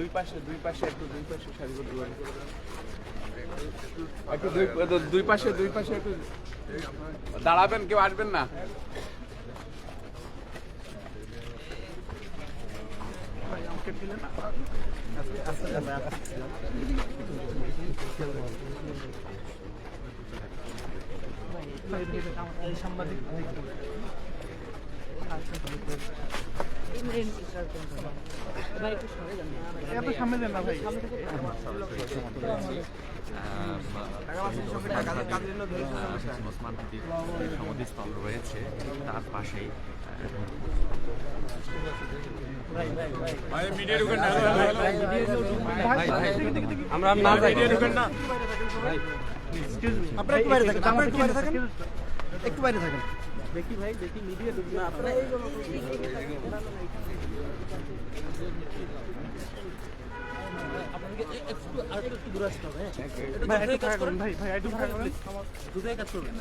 দুই পাশে দুই পাশে, একটু দুই পাশে করে একটু দুই দুই পাশে দুই পাশে একটু দাঁড়াবেন, কেউ আসবেন না। ভাই সমাধিস্থল রয়েছে তার পাশেই একটু বাইরে থাকেন। দেখি ভাই দেখি মিডিয়া না আপনারা আপনাকে একটু আর একটু দূরে আসতে হবে ভাই একটু থাকা করুন। ভাই ভাই একটু থাকা করুন। দুধে কাজ করবেন।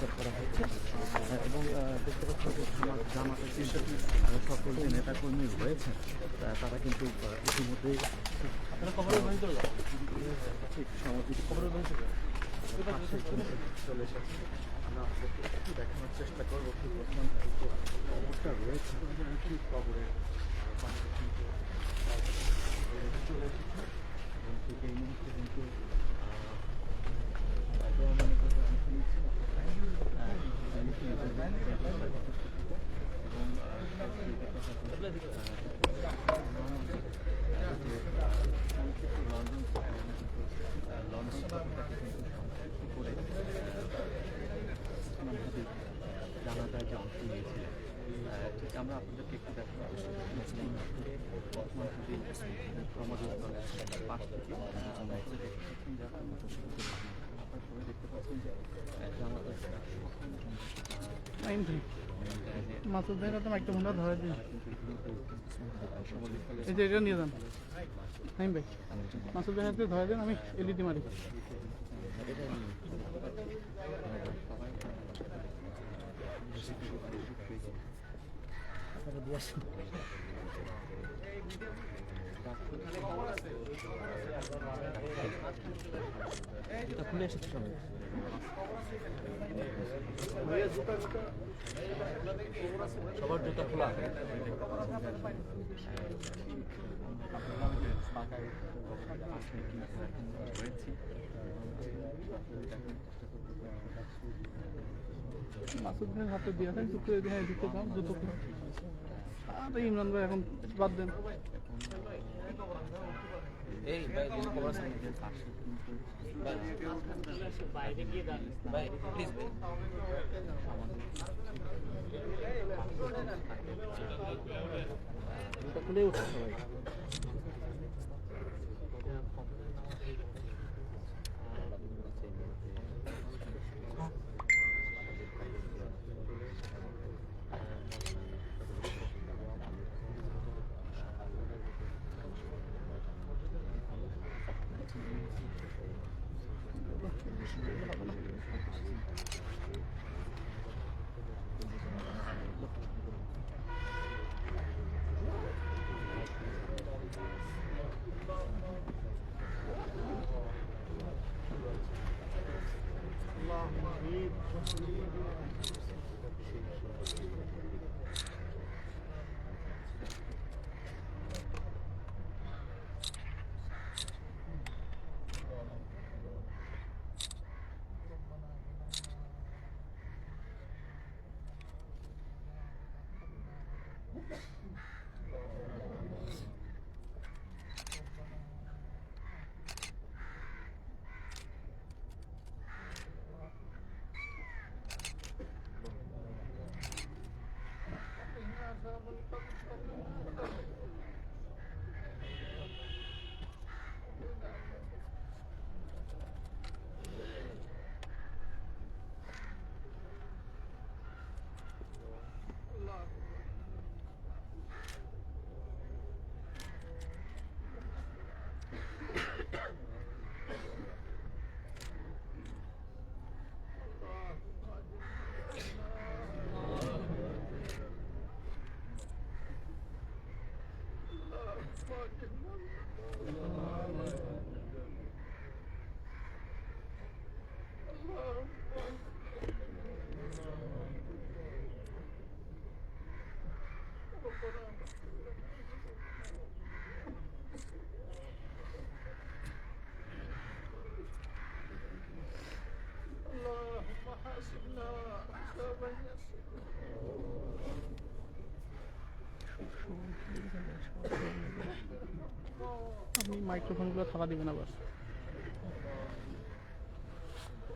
এখানে করা হয়েছে এবং দেখতে পাচ্ছি যে জামাত কিন্তু সকল যে নেতাকর্মী রয়েছেন তারা কিন্তু ইতিমধ্যেই ঠিক চলে এসেছে আমরা একটু দেখানোর চেষ্টা করব ঠিক বর্তমান অবস্থা রয়েছে কিন্তু চলে এসেছে এবং ঠিক এই মুহূর্তে কিন্তু দোয়া করে অংশ নিচ্ছেন জানা যায় যে ঠিক আমরা আপনাদেরকে একটু দেখানোর চেষ্টা বর্তমান যদি সমাজস্থলের পাশ থেকে আমরা আপনারা সবাই দেখতে পাচ্ছেন যে মাসুদ ভাইরা তো একটা মুন্ডা ধরে দিন এই যে এটা নিয়ে যান আইন ভাই মাসুদ ভাই হাতে ধরে দেন আমি এলইডি মারি এটা খুলে এসেছে সবাই। সবার জুতা খোলা। হাতে দিয়ে আসেন চুপ করে দিয়ে দিতে যাও জুতো আরে ইমরান ভাই এখন বাদ দেন। এই ভাই বাইরে গিয়ে দাঁড়ান ভাই প্লিজ ভাই। খুলে উঠো সবাই Thank you. মাইক্রোফোনগুলো থালা দিবেন আবার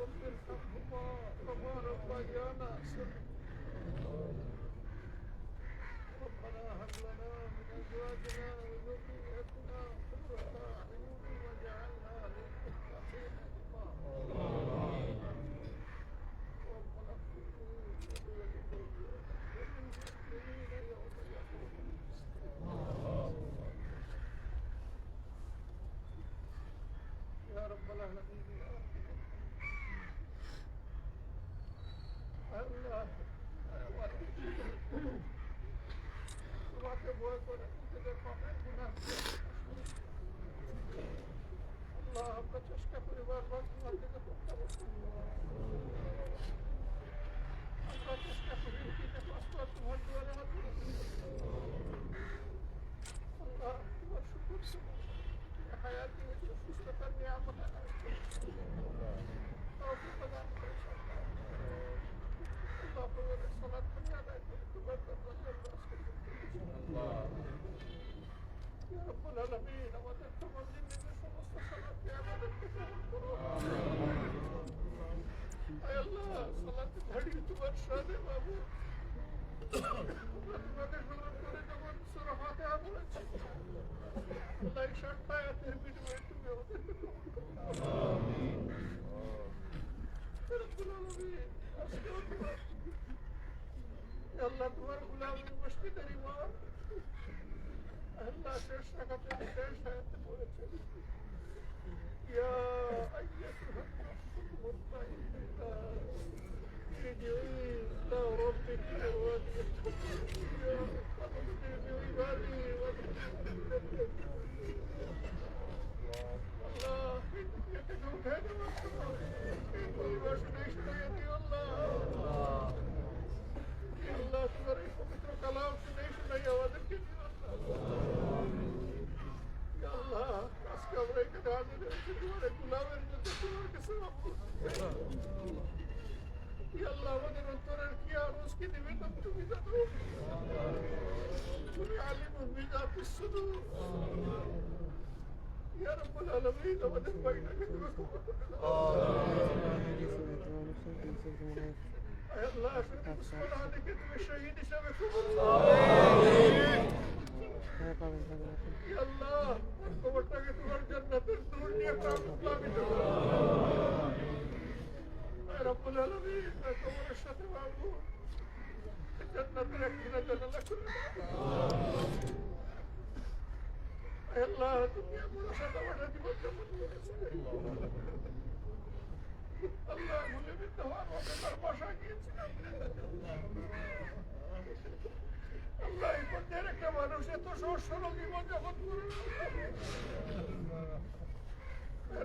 رب ارحمهما كما ربيانا صغيرا ربنا هب لنا من ازواجنا আল্লাহ তোমার গুলাম মসজিদের ইমাম আল্লাহ শেষ রাখাতে শেষ হায়াতে পড়েছেন ইয়া আইয়াতুহা المطمئنة ارجعي إلى ربك راضية مرضية فاصبري আমাদের অন্তরের কি আরজ কি নিবেদন তুমি জানো তুমি আলিম বিজাত সুদূর ইয়া রাব্বুল আলামিন আমাদের ভাইটাকে তুমি কবুল করে দাও আল্লাহ মুসলমান আলীকে তুমি শহীদ হিসাবে কবুল করো ইয়া আল্লাহ কবরটাকে তোমার জান্নাতের নূর দিয়ে প্লাবিত করো ইয়া রাব্বুল আলামিন কবরের সাথে বাবু জান্নাতের একখানা জানালা খুলে আল্লাহ, তুমি আমার সাথে আমার জীবন আল্লাহ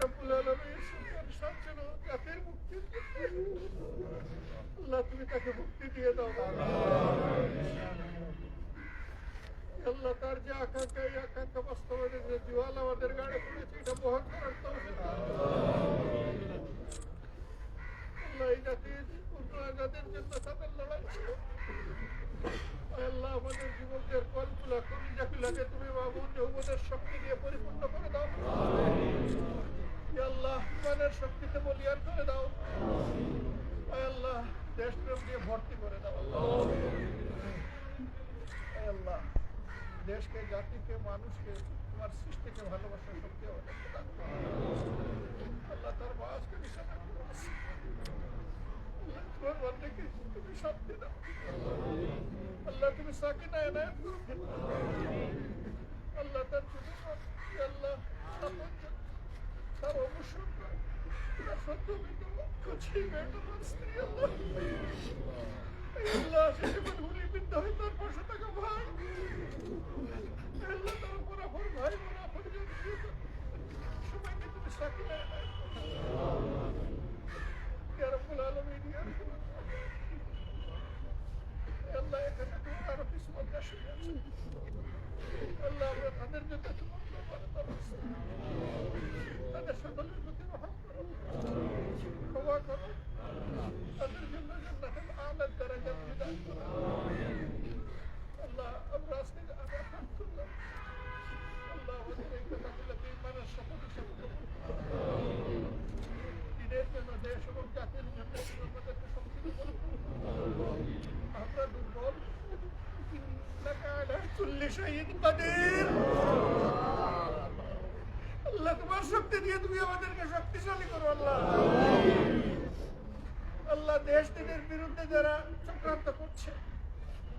ভুলে জাতির মুক্তির আল্লাহ, তুমি তাকে মুক্তি দিয়ে দাও আল্লাহ, তার যে আকাঙ্ক্ষা, এই আকাঙ্ক্ষা বাস্তবায়নের যে জোয়াল আমাদের গাড়ি পড়েছে এটা বহন করার। আল্লাহ, এই জাতির উন্নয়ন জাতির জন্য তাদের লড়াই ছিল আল্লাহ, আমাদের যুবকদের তুমি বাবুর যৌবনের শক্তি দিয়ে পরিপূর্ণ করে দাও। আল্লাহ ইমানের শক্তিতে বলিয়ান করে দাও। আল্লাহ দেশপ্রেম দিয়ে ভর্তি করে দাও আল্লাহ। দেশকে, জাতিকে, মানুষকে, তোমার সৃষ্টিকে ভালোবাসার শক্তি আল্লাহ, তার তোমার বান্দাকে তুমি শান্তি দাও। আল্লাহ, তুমি সাকিনা করো আল্লাহ তার ছোট বোন, ইয়া আল্লাহ আপন জন, তার অবসর তার সত্য কচি মেয়েটার স্ত্রী আল্লাহ আল্লাহ জীবন তার পাশে থাকা ভাই তার উপর আপন ভাই বোন আপন। সবাইকে তুমি ইয়া রাব্বুল আলামিন। আল্লাহ এখানে তোমার আরও কিছু আছে আল্লাহ আমরা তাদের জন্য দরবারে তারস্য। তাদের সকলের প্রতি রহম করো ক্ষমা করো তাদের জন্য জান্নাতের আলার দরজা বিধান করো আল্লাহ আমরা আজকে আবার হাত তুললাম আল্লাহ আমাদের এই কথাগুলোকে ইমানের শপথ হিসাবে কবুল করো। দিনের জন্য দেশ এবং আল্লাহ তোমার শক্তি দিয়ে তুমি আমাদেরকে শক্তিশালী করো আল্লাহ আল্লাহ দেশ দিনের বিরুদ্ধে যারা চক্রান্ত করছে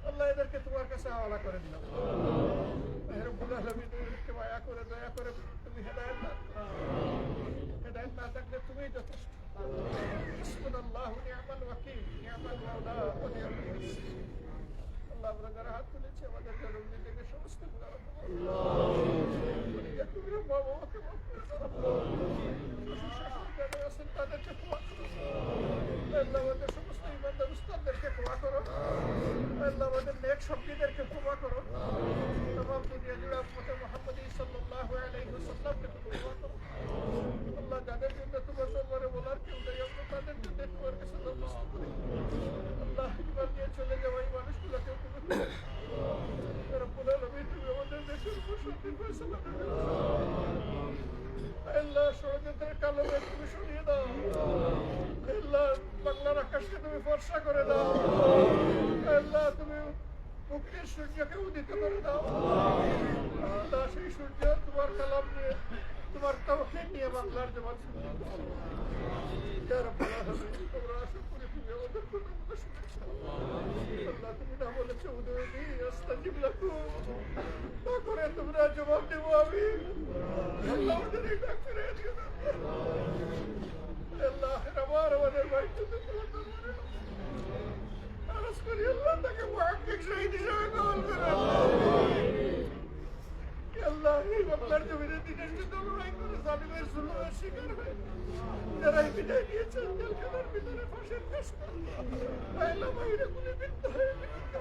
আল্লাহ এদেরকে তোমার কাছে হাওলা করে দিলাম রব্বুল আলমী তুমি মায়া করে দয়া করে তুমি হেদায়ত না হেদায়ত না থাকলে তুমিই যথেষ্ট। আল্লাহ আমরা যারা হাত তুলেছি আমাদের জন্মদিন থেকে সমস্ত তাদেরকে আমাদের সমস্ত ইমানদার উস্তাদদেরকে ক্ষমা করো। আল্লাহ আমাদের নেক সঙ্গীদেরকে ক্ষমা করো তমাম দুনিয়া জুড়ে উম্মতে মুহাম্মদী সাল্লাল্লাহু আলাইহি ওয়াসাল্লামকে তুমি ক্ষমা করো আল্লাহ যাদের জন্য তোমার দরবারে বলার কেউ নেই আমরা তাদের জন্য তোমার কাছে নমস্কার করি আল্লাহ ইমান নিয়ে চলে যাওয়া এই মানুষগুলোকে তুমি রব্বুল আলামিন তুমি আমাদের দেশের উপর শান্তির ফয়সালা করে দাও। আল্লাহ ষড়যন্ত্রের কালো মেঘ তুমি সরিয়ে দাও আল্লাহ বাংলার আকাশকে তুমি ফর্সা করে দাও আল্লাহ তুমি মুক্তির সূর্যকে উদিত করে দাও। আল্লাহ সেই সূর্য, তোমার কালাম নিয়ে, তোমার তৌহিদ নিয়ে বাংলার জবান। আল্লাহ, তুমি না বলেছ উদয়নি আস্তাজিব লাকুম। তা করে তোমরা জবাব দেবো আমি আল্লাহ আমাদের এই ডাক ফিরে দিও। আল্লাহ আমার, আমাদের ভাইকে তোমার দরবারে আরজ করি তাকে মুহাক্কিক শহীদ হিসেবে কবুল করে আল্লাহ এই বাংলার জমিনে দিনের যুদ্ধ লড়াই করে জালিমের জুলুমের শিকার হয়ে যারা বিদায় নিয়েছেন জেলখানার ভিতরে ফাঁসের চেষ্টা আল্লাহ বাইরে গুলি বিদ্ধ হয়ে বিদ্ধ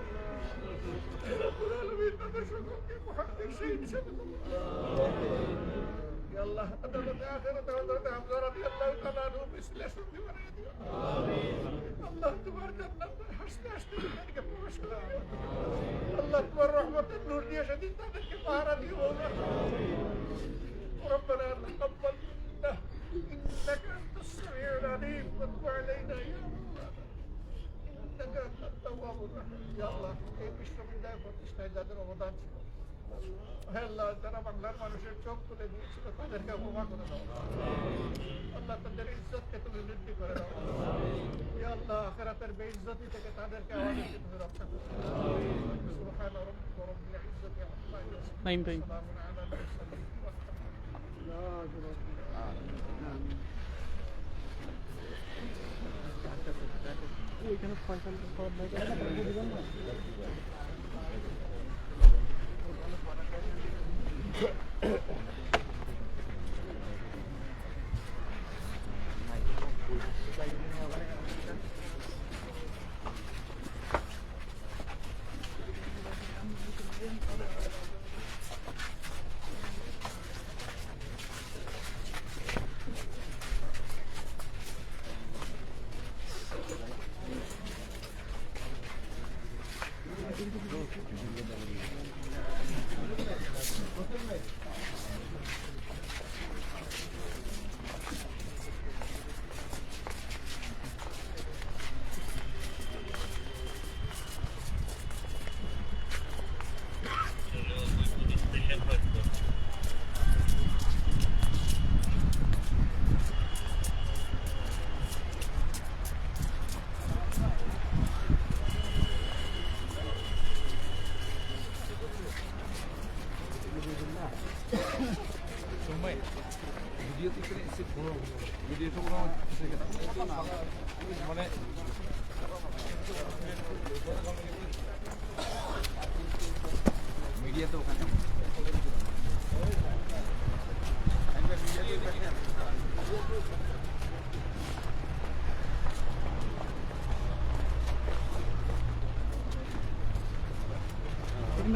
রব্বুল আলামিন তাদের সকলকে মুহাক্কিক শহীদ হিসেবে করুন। আল্লাহ আদালতে আখিরাতে হযরত হামজা রাদিয়াল্লাহু তাআলা বিশ্লেষণ বানিয়ে দিও আল্লাহ, তোমার জান্নাতে হাসতে হাসতে তাদেরকে প্রবেশ করে দিও আল্লাহ তোমার রহমতের নূর দিয়ে সেদিন তাদেরকে পাহারা দিও মৌলা ربنا تقبل منا انك انت السميع العليم وتب علينا يا مولانا انك انت التواب الرحيم يا الله এই বিশ্ববিদ্যালয় প্রতিষ্ঠায় যাদের অবদান ছিল হে আল্লাহ যারা বাংলার মানুষের চোখ তুলে দিয়েছিল তাদেরকে ক্ষমা করে দাও। আল্লাহ তাদের ইজ্জতকে তুমি বৃদ্ধি করে দাও। ইয়া আল্লাহ আখিরাতের বেইজ্জতি থেকে তাদেরকে তুমি রক্ষা করো। সুবহান রাব্বিকা রাব্বিল ইজ্জতি আম্মা ইয়াসিফুন নাইম ভাই। সালামুন আলা মুরসালিন ওইখানে ফয়সাল Okay.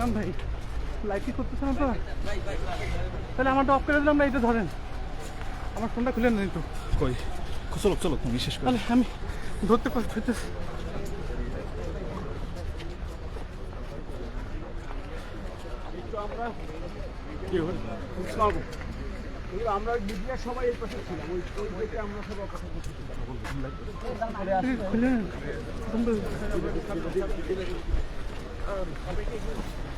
নাম ভাই। লাইট কি করতেছেন আপনারা তাহলে আমারটা অফ করে দিলাম না এটা ধরেন। আমার ফোনটা খুলে নেন একটু। কই? চলো চলো তুমি শেষ করো। তাহলে আমি ধরতে পারছি ধরতেছি। আমরা মিডিয়া সবাই এই পাশে ছিলাম। ওই ওই আমরা সবাই কথা নেন।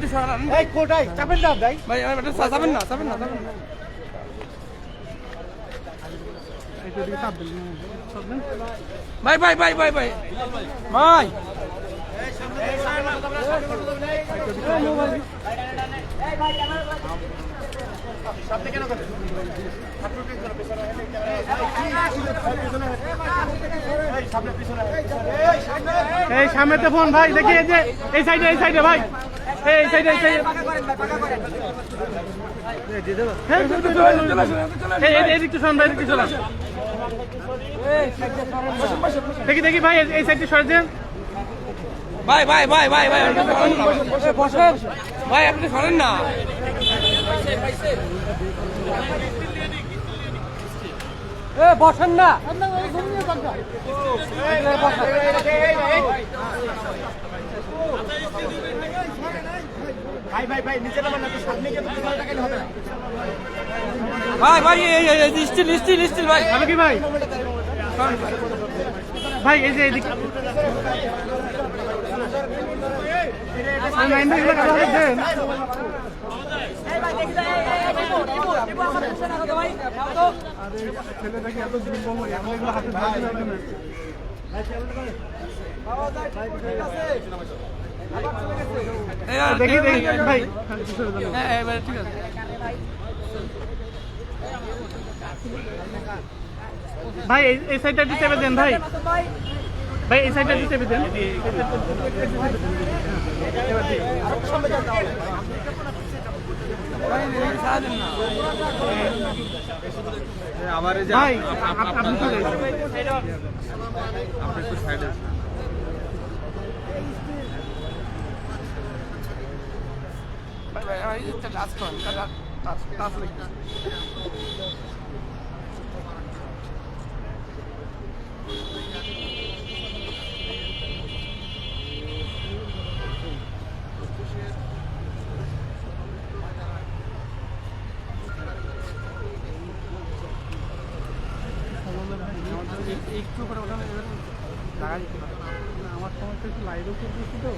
ভাই ভাই সরান এই কোটাই চাপেন না ভাই ভাই এটা যাবেন না না যাবেন না ভাই ভাই ভাই ভাই ভাই ভাই এই সামনেতে ফোন ভাই দেখি এই যে এই সাইডে এই সাইডে ভাই এই সাইডে এই সাইডে হ্যাঁ, এই এই এদিকটা শোন ভাই এদিকটা শোন দেখি দেখি ভাই এই- এই সাইডে সরে দেন ভাই ভাই ভাই ভাই ভাই আপনি বসেন ভাই আপনি সরেন না এ বসেন না ভাই ভাই ভাই নিচে না তো সামনে গিয়ে তো পিছনে হবে না ভাই ভাই এই এই স্টিল স্টিল স্টিল ভাই আমি কি ভাই ভাই এই যে এদিক ভাই ছেলেটাকে এত দুর্বল এমন হাতে না এই আর দেখি দেখি। ভাই। হ্যাঁ ভাই, ঠিক আছে ভাই এই- সাইডটা একটু চেপে দেন ভাই। ভাই এই সাইডটা একটু চেপে দেন। আপ- আপনি যান। ভাই ভাই লিখুন একটু করে ওখানে লাগাই আমার সমস্যা একটু লাইভও করতেছি তো।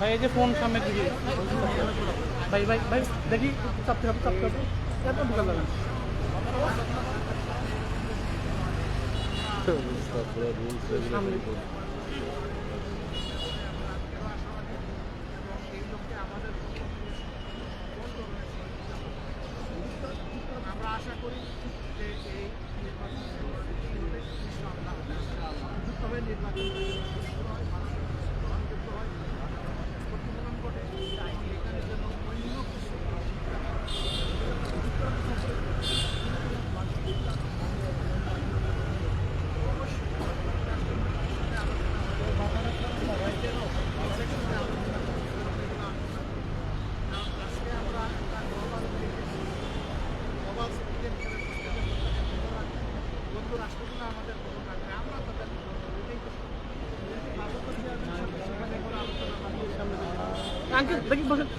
ভাই? এই যে ফোন সামনে দিকে। ভাই ভাই ভাই দেখি চাপতে হবে চাপতে হবে। এত ঢুকা লাগে সামনে। Look at, look at, look at.